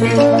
Sen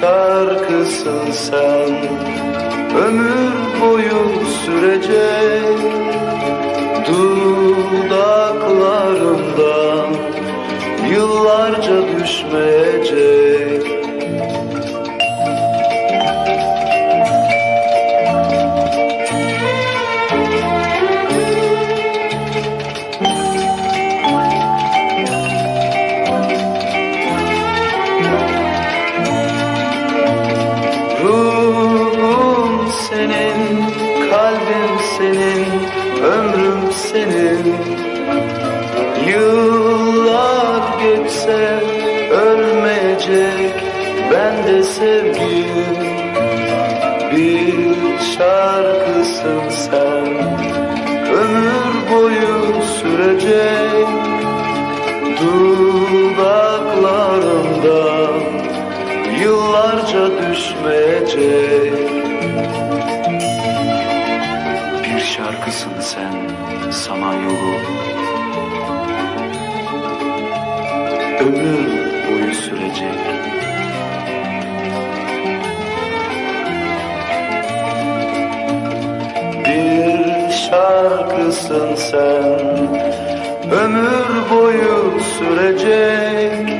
şarkısın sen. Ömür boyu sürecek senin, kalbim senin, ömrüm senin. Yıllar geçse ölmeyecek ben de sevgim Bir şarkısın sen, ömür boyu sürecek. Dudaklarımdan yıllarca düşmeyecek şarkısın sen Samanyolu Ömür boyu sürecek. Bir şarkısın sen Ömür boyu sürecek